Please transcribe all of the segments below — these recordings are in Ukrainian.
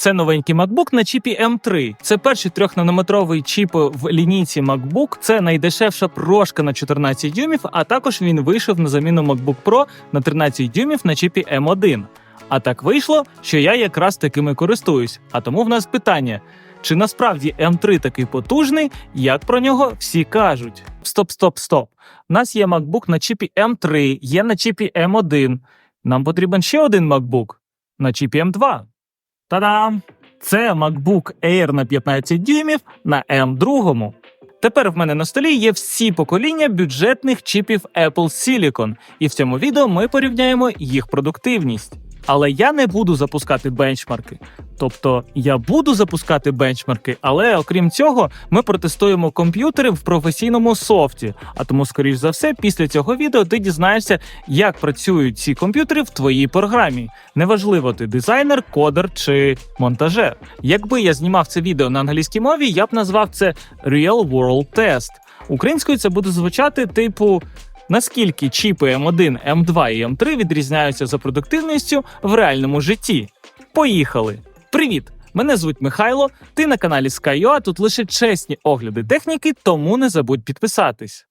Це новенький MacBook на чіпі M3. Це перший трьохнанометровий чіп в лінійці MacBook. Це найдешевша прошка на 14 дюймів, а також він вийшов на заміну MacBook Pro на 13 дюймів на чіпі M1. А так вийшло, що я якраз такими користуюсь. А тому в нас питання: чи насправді M3 такий потужний, як про нього всі кажуть? Стоп, стоп, стоп. У нас є MacBook на чіпі M3, є на чіпі M1. Нам потрібен ще один MacBook на чіпі M2. Та-дам! Це MacBook Air на 15 дюймів на M2. Тепер в мене на столі є всі покоління бюджетних чіпів Apple Silicon, і в цьому відео ми порівняємо їх продуктивність. Але я не буду запускати бенчмарки. Тобто я буду запускати бенчмарки, але окрім цього, ми протестуємо комп'ютери в професійному софті. А тому, скоріш за все, після цього відео ти дізнаєшся, як працюють ці комп'ютери в твоїй програмі. Неважливо, ти дизайнер, кодер чи монтажер. Якби я знімав це відео на англійській мові, я б назвав це Real World Test. Українською це буде звучати типу. Наскільки чіпи М1, М2 і М3 відрізняються за продуктивністю в реальному житті? Поїхали! Привіт! Мене звуть Михайло. Ти на каналі Sky.ua, Тут лише чесні огляди техніки, тому не забудь підписатись.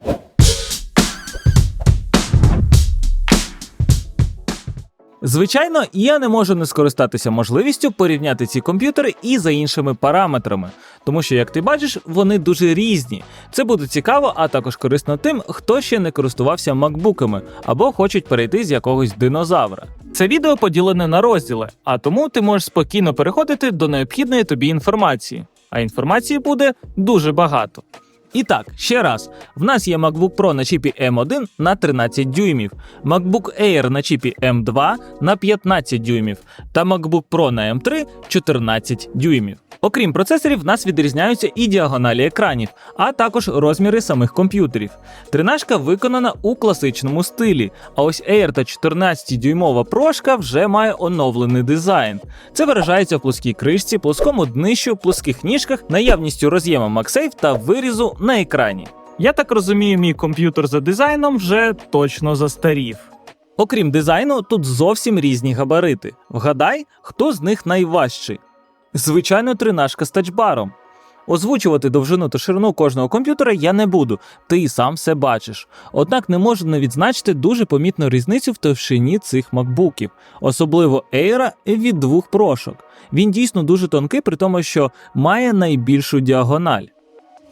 Звичайно, я не можу не скористатися можливістю порівняти ці комп'ютери і за іншими параметрами, тому що, як ти бачиш, вони дуже різні. Це буде цікаво, а також корисно тим, хто ще не користувався макбуками або хочуть перейти з якогось динозавра. Це відео поділене на розділи, а тому ти можеш спокійно переходити до необхідної тобі інформації. А інформації буде дуже багато. І так, ще раз, в нас є MacBook Pro на чіпі M1 на 13 дюймів, MacBook Air на чіпі M2 на 15 дюймів та MacBook Pro на M3 14 дюймів. Окрім процесорів, в нас відрізняються і діагоналі екранів, а також розміри самих комп'ютерів. Тринашка виконана у класичному стилі, а ось Air та 14-дюймова прошка вже має оновлений дизайн. Це виражається в плоскій кришці, плоскому днищу, плоских ніжках, наявністю роз'єма MagSafe та вирізу на екрані. Я так розумію, мій комп'ютер за дизайном вже точно застарів. Окрім дизайну, тут зовсім різні габарити. Вгадай, хто з них найважчий? Звичайно, тринашка з тачбаром. Озвучувати довжину та ширину кожного комп'ютера я не буду, ти і сам все бачиш. Однак не можу не відзначити дуже помітну різницю в товщині цих макбуків, особливо Air від двох прошок. Він дійсно дуже тонкий, при тому, що має найбільшу діагональ.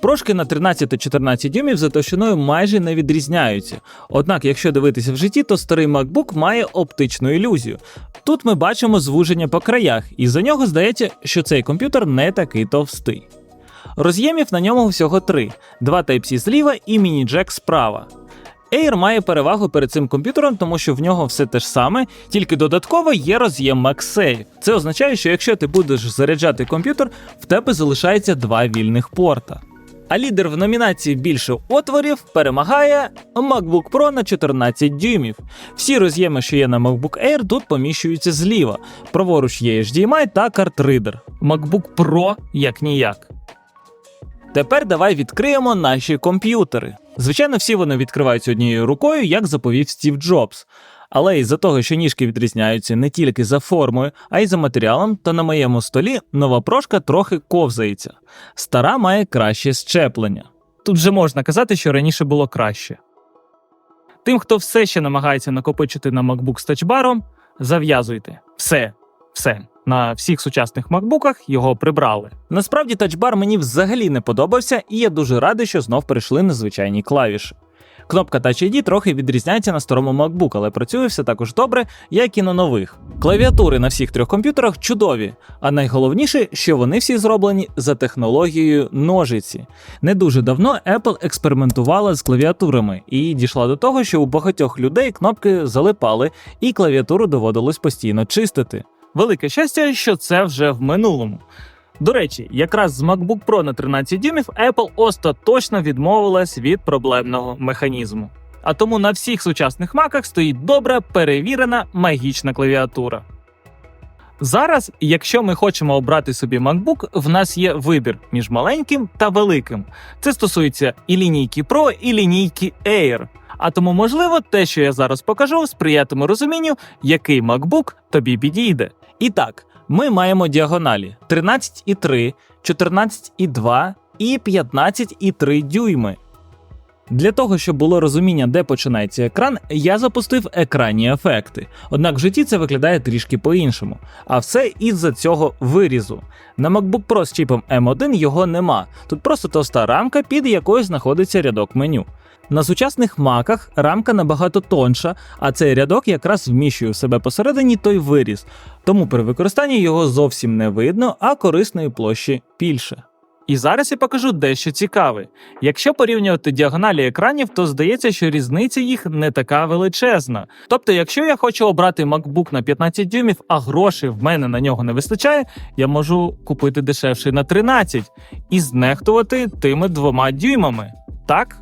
Прошки на 13 та 14 дюймів за товщиною майже не відрізняються. Однак, якщо дивитися в житті, то старий MacBook має оптичну ілюзію. Тут ми бачимо звуження по краях, і за нього здається, що цей комп'ютер не такий товстий. Роз'ємів на ньому всього три: два Type-C зліва і міні-джек справа. Air має перевагу перед цим комп'ютером, тому що в нього все те ж саме, тільки додатково є роз'єм MagSafe. Це означає, що якщо ти будеш заряджати комп'ютер, в тебе залишається два вільних порта. А лідер в номінації більше отворів перемагає MacBook Pro на 14 дюймів. Всі роз'єми, що є на MacBook Air, тут поміщуються зліва. Праворуч є HDMI та картридер. MacBook Pro як ніяк. Тепер давай відкриємо наші комп'ютери. Звичайно, всі вони відкриваються однією рукою, як заповів Стів Джобс. Але із-за того, що ніжки відрізняються не тільки за формою, а й за матеріалом, то на моєму столі нова прошка трохи ковзається. Стара має краще щеплення. Тут же можна казати, що раніше було краще. Тим, хто все ще намагається накопичити на MacBook з тачбаром, зав'язуйте. Все, все. На всіх сучасних макбуках його прибрали. Насправді тачбар мені взагалі не подобався, і я дуже радий, що знов перейшли на звичайні клавіші. Кнопка Touch ID трохи відрізняється на старому MacBook, але працює все також добре, як і на нових. Клавіатури на всіх трьох комп'ютерах чудові, а найголовніше, що вони всі зроблені за технологією ножиці. Не дуже давно Apple експериментувала з клавіатурами і дійшла до того, що у багатьох людей кнопки залипали, і клавіатуру доводилось постійно чистити. Велике щастя, що це вже в минулому. До речі, якраз з MacBook Pro на 13 дюймів Apple остаточно відмовилась від проблемного механізму. А тому на всіх сучасних маках стоїть добра перевірена магічна клавіатура. Зараз, якщо ми хочемо обрати собі MacBook, в нас є вибір між маленьким та великим. Це стосується і лінійки Pro, і лінійки Air. А тому, можливо, те, що я зараз покажу, сприятиме розумінню, який MacBook тобі підійде. І так, ми маємо діагоналі 13,3, 14,2 і 15,3 дюйми. Для того, щоб було розуміння, де починається екран, я запустив екранні ефекти. Однак в житті це виглядає трішки по-іншому. А все із-за цього вирізу. На MacBook Pro з чіпом M1 його нема. Тут просто товста рамка, під якою знаходиться рядок меню. На сучасних маках рамка набагато тонша, а цей рядок якраз вміщує в себе посередині той виріз, тому при використанні його зовсім не видно, а корисної площі більше. І зараз я покажу дещо цікаве. Якщо порівнювати діагоналі екранів, то здається, що різниця їх не така величезна. Тобто, якщо я хочу обрати MacBook на 15 дюймів, а грошей в мене на нього не вистачає, я можу купити дешевший на 13 і знехтувати тими двома дюймами. Так?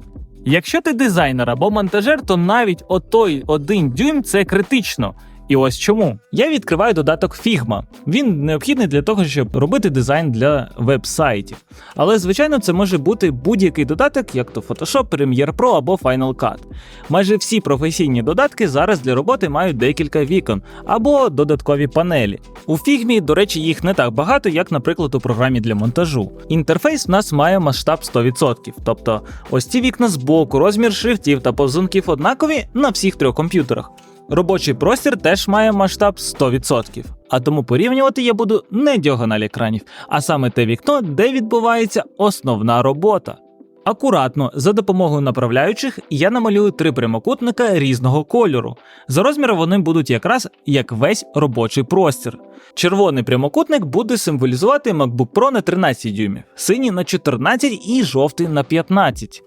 Якщо ти дизайнер або монтажер, то навіть отой один дюйм це критично. І ось чому. Я відкриваю додаток Figma. Він необхідний для того, щоб робити дизайн для веб-сайтів. Але, звичайно, це може бути будь-який додаток, як то Photoshop, Premiere Pro або Final Cut. Майже всі професійні додатки зараз для роботи мають декілька вікон або додаткові панелі. У Figma, до речі, їх не так багато, як, наприклад, у програмі для монтажу. Інтерфейс в нас має масштаб 100%, тобто ось ці вікна збоку, розмір шрифтів та повзунків однакові на всіх трьох комп'ютерах. Робочий простір теж має масштаб 100%, а тому порівнювати я буду не діагональ екранів, а саме те вікно, де відбувається основна робота. Акуратно, за допомогою направляючих, я намалюю три прямокутника різного кольору. За розміром вони будуть якраз як весь робочий простір. Червоний прямокутник буде символізувати MacBook Pro на 13 дюймів, синій на 14 і жовтий на 15.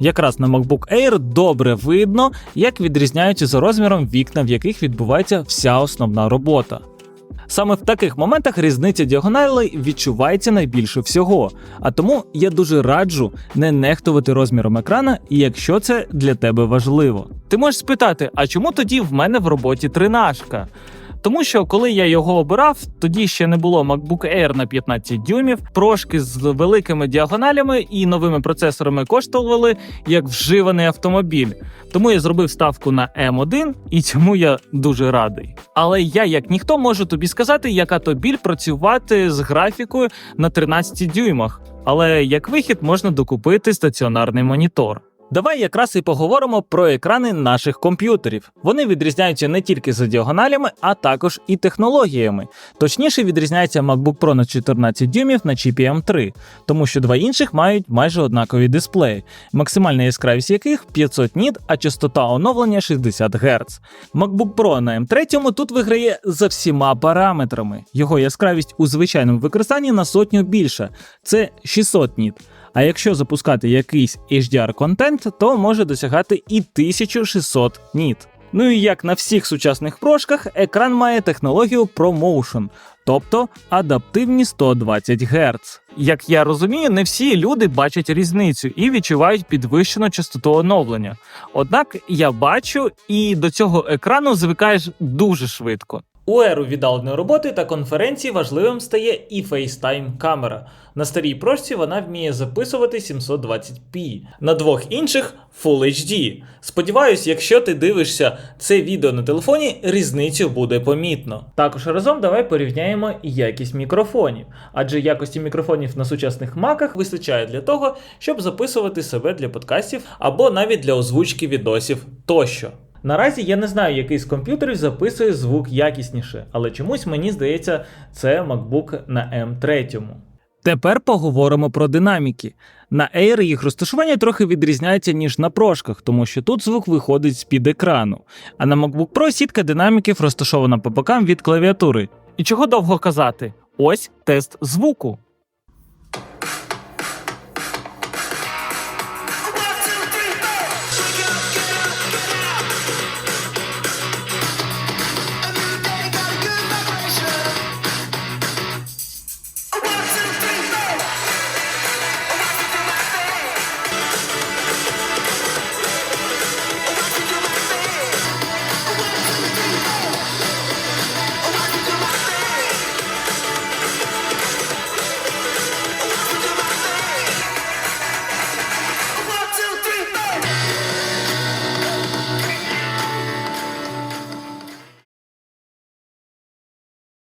Якраз на MacBook Air добре видно, як відрізняються за розміром вікна, в яких відбувається вся основна робота. Саме в таких моментах різниця діагоналей відчувається найбільше всього, а тому я дуже раджу не нехтувати розміром екрана, якщо це для тебе важливо. Ти можеш спитати, а чому тоді в мене в роботі тринашка? Тому що коли я його обирав, тоді ще не було MacBook Air на 15 дюймів. Прошки з великими діагоналями і новими процесорами коштували як вживаний автомобіль. Тому я зробив ставку на M1 і цьому я дуже радий. Але я, як ніхто, можу тобі сказати, яка то біль працювати з графікою на 13 дюймах. Але як вихід можна докупити стаціонарний монітор. Давай якраз і поговоримо про екрани наших комп'ютерів. Вони відрізняються не тільки за діагоналями, а також і технологіями. Точніше, відрізняється MacBook Pro на 14 дюймів на чіпі M3, тому що два інших мають майже однакові дисплеї, максимальна яскравість яких 500 ніт, а частота оновлення 60 Гц. MacBook Pro на M3 тут виграє за всіма параметрами. Його яскравість у звичайному використанні на сотню більша це 600 ніт. А якщо запускати якийсь HDR контент, то може досягати і 1600 ніт. Ну і як на всіх сучасних прошках, екран має технологію ProMotion, тобто адаптивні 120 Гц. Як я розумію, не всі люди бачать різницю і відчувають підвищену частоту оновлення. Однак я бачу, і до цього екрану звикаєш дуже швидко. У еру віддаленої роботи та конференції важливим стає і FaceTime камера. На старій прошці вона вміє записувати 720p, на двох інших Full HD. Сподіваюсь, якщо ти дивишся це відео на телефоні, різницю буде помітно. Також разом давай порівняємо якість мікрофонів, адже якості мікрофонів на сучасних маках вистачає для того, щоб записувати себе для подкастів або навіть для озвучки відосів тощо. Наразі я не знаю, який з комп'ютерів записує звук якісніше, але чомусь мені здається, це MacBook на M3. Тепер поговоримо про динаміки. На Air їх розташування трохи відрізняється, ніж на прошках, тому що тут звук виходить з-під екрану. А на MacBook Pro сітка динаміків розташована по бокам від клавіатури. І чого довго казати? Ось тест звуку.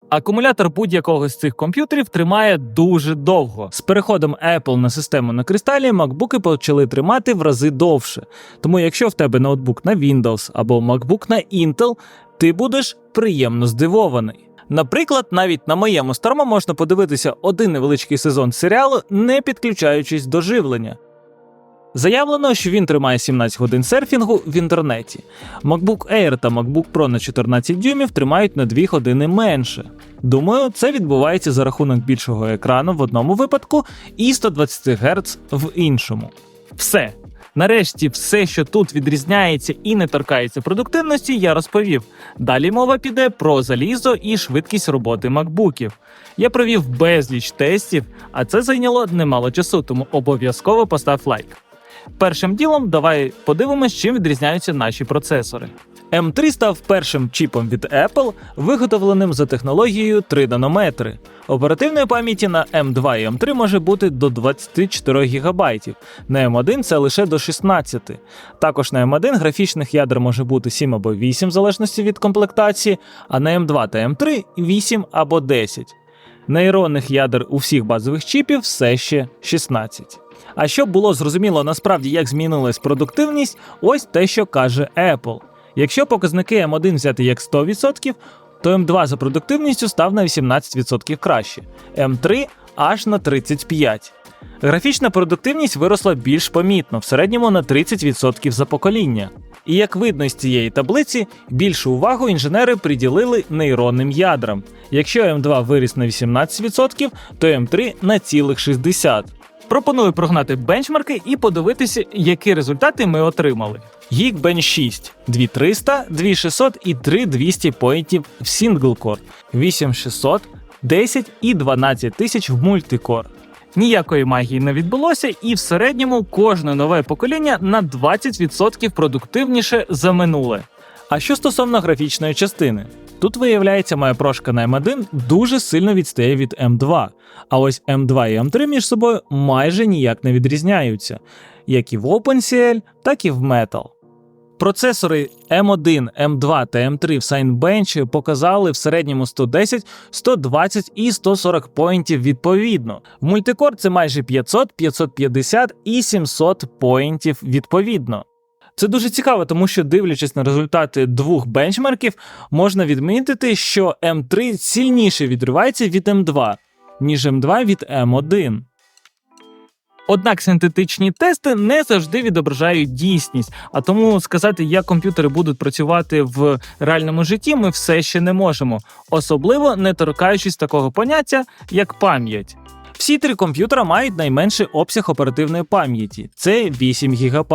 Акумулятор будь-якого з цих комп'ютерів тримає дуже довго. З переходом Apple на систему на кристалі MacBook почали тримати в рази довше. Тому якщо в тебе ноутбук на Windows або MacBook на Intel, ти будеш приємно здивований. Наприклад, навіть на моєму старому можна подивитися один невеличкий сезон серіалу, не підключаючись до живлення. Заявлено, що він тримає 17 годин серфінгу в інтернеті. MacBook Air та MacBook Pro на 14 дюймів тримають на 2 години менше. Думаю, це відбувається за рахунок більшого екрану в одному випадку і 120 Гц в іншому. Все. Нарешті, все, що тут відрізняється і не торкається продуктивності, я розповів. Далі мова піде про залізо і швидкість роботи макбуків. Я провів безліч тестів, а це зайняло немало часу, тому обов'язково постав лайк. Першим ділом давай подивимось, чим відрізняються наші процесори. M3 став першим чіпом від Apple, виготовленим за технологією 3 нанометри. Оперативної пам'яті на M2 і M3 може бути до 24 ГБ, на M1 це лише до 16. Також на M1 графічних ядер може бути 7 або 8 в залежності від комплектації, а на M2 та M3 8 або 10. Нейронних ядер у всіх базових чіпів все ще 16. А щоб було зрозуміло насправді, як змінилась продуктивність, ось те, що каже Apple. Якщо показники M1 взяти як 100%, то M2 за продуктивністю став на 18% краще, M3 аж на 35%. Графічна продуктивність виросла більш помітно, в середньому на 30% за покоління. І як видно з цієї таблиці, більшу увагу інженери приділили нейронним ядрам. Якщо M2 виріс на 18%, то M3 на цілих 60%. Пропоную прогнати бенчмарки і подивитися, які результати ми отримали. Geekbench 6 2300, 2600 і 3200 поінтів в сінглкор, 8600, 10 і 12 тисяч в мультикор. Ніякої магії не відбулося, і в середньому кожне нове покоління на 20% продуктивніше за минуле. А що стосовно графічної частини? Тут виявляється, моя прошка на M1 дуже сильно відстає від M2, а ось M2 і M3 між собою майже ніяк не відрізняються, як і в OpenCL, так і в Metal. Процесори M1, M2 та M3 в Signbench показали в середньому 110, 120 і 140 поінтів відповідно. В мультикор це майже 500, 550 і 700 поінтів відповідно. Це дуже цікаво, тому що, дивлячись на результати двох бенчмарків, можна відмітити, що М3 сильніше відривається від М2, ніж М2 від М1. Однак синтетичні тести не завжди відображають дійсність, а тому сказати, як комп'ютери будуть працювати в реальному житті, ми все ще не можемо, особливо не торкаючись такого поняття, як пам'ять. Всі три комп'ютера мають найменший обсяг оперативної пам'яті це 8 ГБ.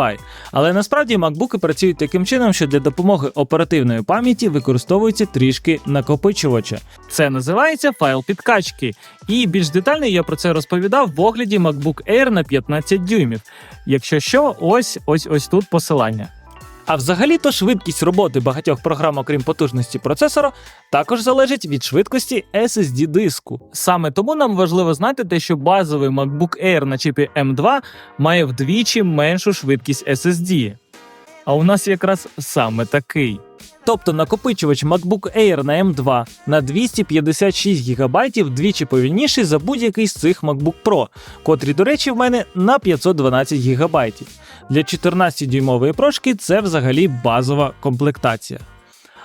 Але насправді макбуки працюють таким чином, що для допомоги оперативної пам'яті використовується трішки накопичувача. Це називається файл підкачки. І більш детально я про це розповідав в огляді MacBook Air на 15 дюймів. Якщо що, ось ось ось тут посилання. А взагалі-то швидкість роботи багатьох програм, окрім потужності процесора, також залежить від швидкості SSD диску. Саме тому нам важливо знати те, що базовий MacBook Air на чипі M2 має вдвічі меншу швидкість SSD. А у нас якраз саме такий. Тобто накопичувач MacBook Air на M2 на 256 ГБ вдвічі повільніший за будь-який з цих MacBook Pro, котрі, до речі, в мене на 512 ГБ. Для 14-дюймової прошки це взагалі базова комплектація.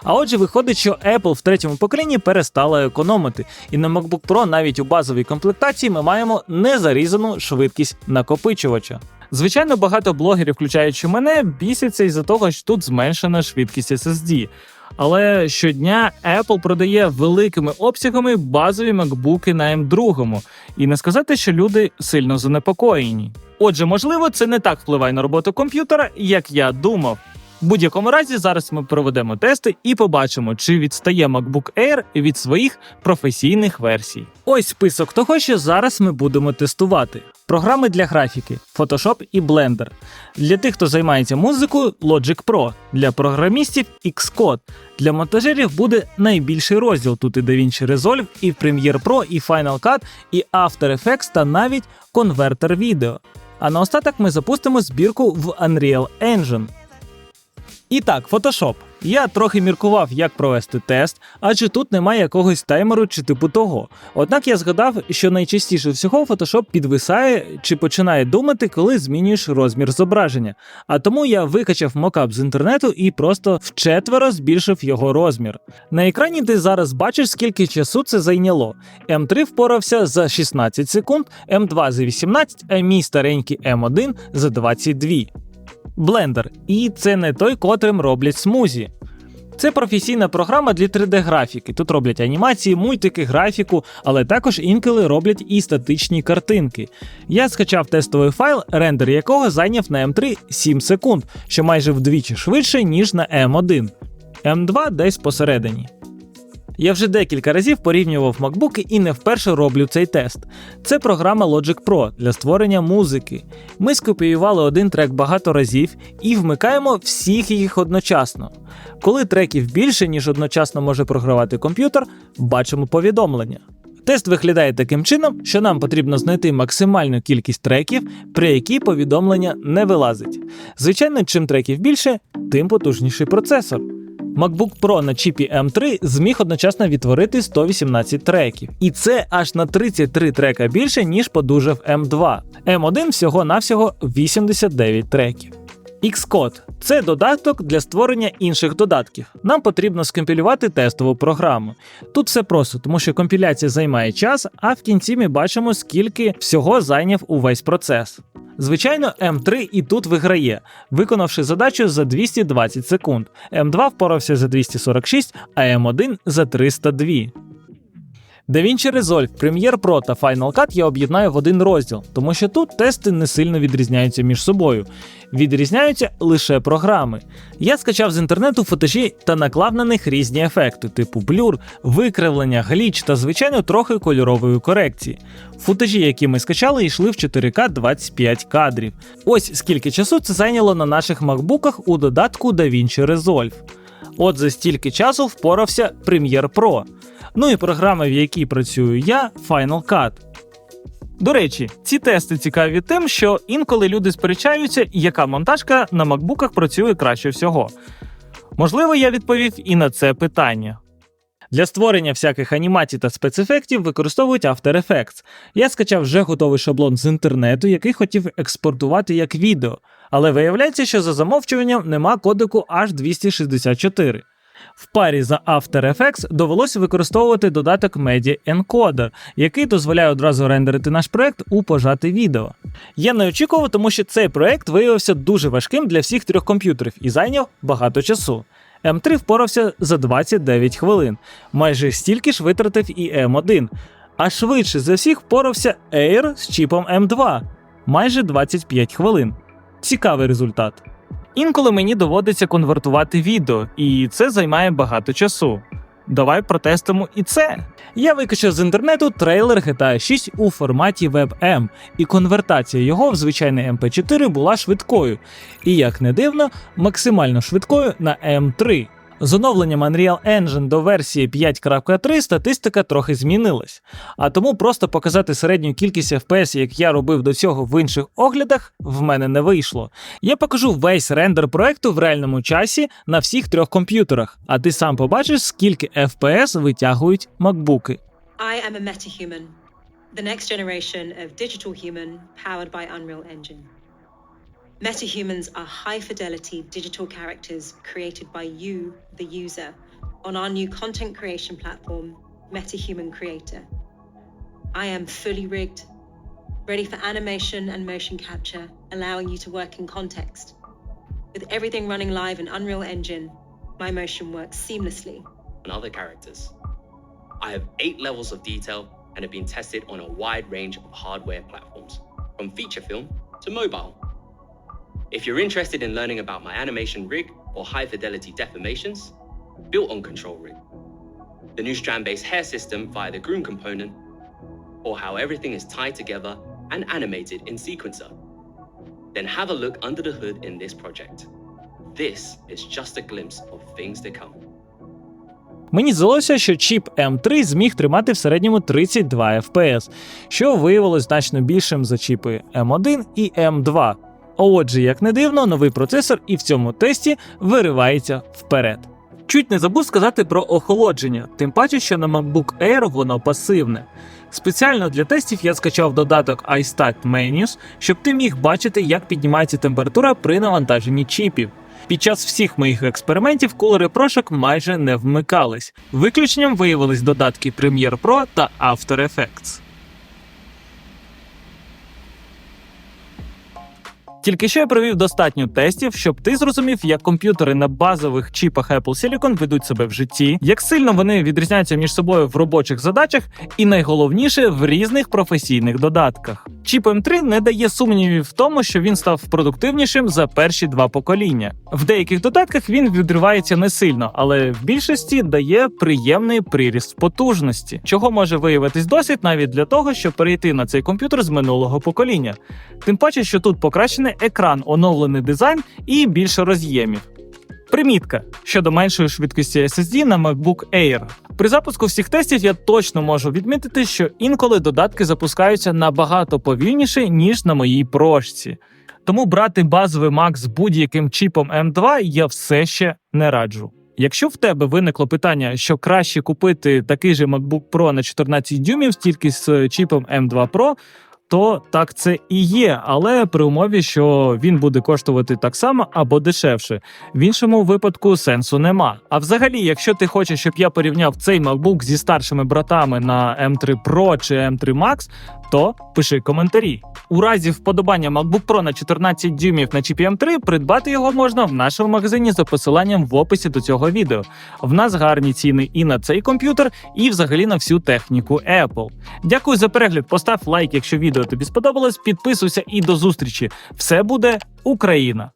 А отже, виходить, що Apple в третьому поколінні перестала економити, і на MacBook Pro навіть у базовій комплектації ми маємо незарізану швидкість накопичувача. Звичайно, багато блогерів, включаючи мене, бісяться із-за того, що тут зменшена швидкість SSD. Але щодня Apple продає великими обсягами базові макбуки на M2, і не сказати, що люди сильно занепокоєні. Отже, можливо, це не так впливає на роботу комп'ютера, як я думав. В будь-якому разі, зараз ми проведемо тести і побачимо, чи відстає MacBook Air від своїх професійних версій. Ось список того, що зараз ми будемо тестувати: програми для графіки, Photoshop і Blender. Для тих, хто займається музикою, Logic Pro, для програмістів Xcode. Для монтажерів буде найбільший розділ. Тут і DaVinci Resolve, і Premiere Pro, і Final Cut, і After Effects та навіть конвертер відео. А наостаток ми запустимо збірку в Unreal Engine. І так, Photoshop. Я трохи міркував, як провести тест, адже тут немає якогось таймеру чи типу того. Однак я згадав, що найчастіше всього Photoshop підвисає чи починає думати, коли змінюєш розмір зображення. А тому я викачав мокап з інтернету і просто вчетверо збільшив його розмір. На екрані ти зараз бачиш, скільки часу це зайняло. М3 впорався за 16 секунд, М2 за 18, а мій старенький М1 за 22. Blender. І це не той, котрим роблять смузі. Це професійна програма для 3D-графіки. Тут роблять анімації, мультики, графіку, але також інколи роблять і статичні картинки. Я скачав тестовий файл, рендер якого зайняв на M3 7 секунд, що майже вдвічі швидше, ніж на M1. M2 десь посередині. Я вже декілька разів порівнював MacBook і не вперше роблю цей тест. Це програма Logic Pro для створення музики. Ми скопіювали один трек багато разів і вмикаємо всіх їх одночасно. Коли треків більше, ніж одночасно може програвати комп'ютер, бачимо повідомлення. Тест виглядає таким чином, що нам потрібно знайти максимальну кількість треків, при якій повідомлення не вилазить. Звичайно, чим треків більше, тим потужніший процесор. MacBook Pro на чіпі M3 зміг одночасно відтворити 118 треків, і це аж на 33 трека більше, ніж подужав M2. M1 всього-навсього 89 треків. Xcode – це додаток для створення інших додатків. Нам потрібно скомпілювати тестову програму. Тут все просто, тому що компіляція займає час, а в кінці ми бачимо, скільки всього зайняв увесь процес. Звичайно, М3 і тут виграє, виконавши задачу за 220 секунд. М2 впорався за 246, а М1 за 302. DaVinci Resolve, Premiere Pro та Final Cut я об'єднаю в один розділ, тому що тут тести не сильно відрізняються між собою. Відрізняються лише програми. Я скачав з інтернету фотожі та наклав на них різні ефекти, типу блюр, викривлення, гліч та, звичайно, трохи кольорової корекції. Футажі, які ми скачали, йшли в 4К 25 кадрів. Ось скільки часу це зайняло на наших макбуках у додатку DaVinci Resolve. От за стільки часу впорався Premiere Pro. Ну і програма, в якій працюю я, Final Cut. До речі, ці тести цікаві тим, що інколи люди сперечаються, яка монтажка на макбуках працює краще всього. Можливо, я відповів і на це питання. Для створення всяких анімацій та спецефектів використовують After Effects. Я скачав вже готовий шаблон з інтернету, який хотів експортувати як відео, але виявляється, що за замовчуванням нема кодеку H264. В парі за After Effects довелося використовувати додаток Media Encoder, який дозволяє одразу рендерити наш проект у пожати відео. Я не очікував, тому що цей проект виявився дуже важким для всіх трьох комп'ютерів і зайняв багато часу. М3 впорався за 29 хвилин, майже стільки ж витратив і М1, а швидше за всіх впорався Air з чіпом М2 майже 25 хвилин. Цікавий результат. Інколи мені доводиться конвертувати відео, і це займає багато часу. Давай протестимо і це. Я викачав з інтернету трейлер GTA 6 у форматі WebM, і конвертація його в звичайний MP4 була швидкою, і, як не дивно, максимально швидкою на M3. З оновленням Unreal Engine до версії 5.3 статистика трохи змінилась, а тому просто показати середню кількість FPS, як я робив до цього в інших оглядах, в мене не вийшло. Я покажу весь рендер проекту в реальному часі на всіх трьох комп'ютерах, а ти сам побачиш, скільки FPS витягують макбуки. I am a metahuman, the next generation of digital human powered by Unreal Engine. Metahumans are high fidelity digital characters created by you, the user, on our new content creation platform, MetaHuman Creator. I am fully rigged, ready for animation and motion capture, allowing you to work in context. With everything running live in Unreal Engine, my motion works seamlessly. and other characters. I have eight levels of detail and have been tested on a wide range of hardware platforms, from feature film to mobile. If you're interested in learning about my animation rig or high fidelity deformations, built on Control Rig, the new strand based hair system via the Groom component, or how everything is tied together and animated in Sequencer, then have a look under the hood in this project. This is just a glimpse of things to come. Мені здалося, що чіп M3 зміг тримати в середньому 32 FPS, що виявилось значно більшим за чіпи M1 і M2. Отже, як не дивно, новий процесор і в цьому тесті виривається вперед. Чуть не забув сказати про охолодження, тим паче, що на MacBook Air воно пасивне. Спеціально для тестів я скачав додаток iStat Menus, щоб ти міг бачити, як піднімається температура при навантаженні чіпів. Під час всіх моїх експериментів кулери прошок майже не вмикались. Виключенням виявились додатки Premiere Pro та After Effects. Тільки що я провів достатньо тестів, щоб ти зрозумів, як комп'ютери на базових чіпах Apple Silicon ведуть себе в житті, як сильно вони відрізняються між собою в робочих задачах, і найголовніше в різних професійних додатках. Чіп M3 не дає сумнівів в тому, що він став продуктивнішим за перші два покоління. В деяких додатках він відривається не сильно, але в більшості дає приємний приріст потужності, чого може виявитись досить навіть для того, щоб перейти на цей комп'ютер з минулого покоління. Тим паче, що тут покращений екран, оновлений дизайн і більше роз'ємів. Примітка щодо меншої швидкості SSD на MacBook Air. При запуску всіх тестів я точно можу відмітити, що інколи додатки запускаються набагато повільніше, ніж на моїй прошці. Тому брати базовий Mac з будь-яким чіпом M2 я все ще не раджу. Якщо в тебе виникло питання, що краще купити такий же MacBook Pro на 14 дюймів тільки з чіпом M2 Pro, то так це і є, але при умові, що він буде коштувати так само або дешевше. В іншому випадку сенсу нема. А взагалі, якщо ти хочеш, щоб я порівняв цей MacBook зі старшими братами на M3 Pro чи M3 Max, то пиши коментарі. У разі вподобання MacBook Pro на 14 дюймів на чіпі M3 придбати його можна в нашому магазині за посиланням в описі до цього відео. В нас гарні ціни і на цей комп'ютер, і взагалі на всю техніку Apple. Дякую за перегляд. Постав лайк, якщо відео тобі сподобалось, підписуйся і до зустрічі. Все буде Україна!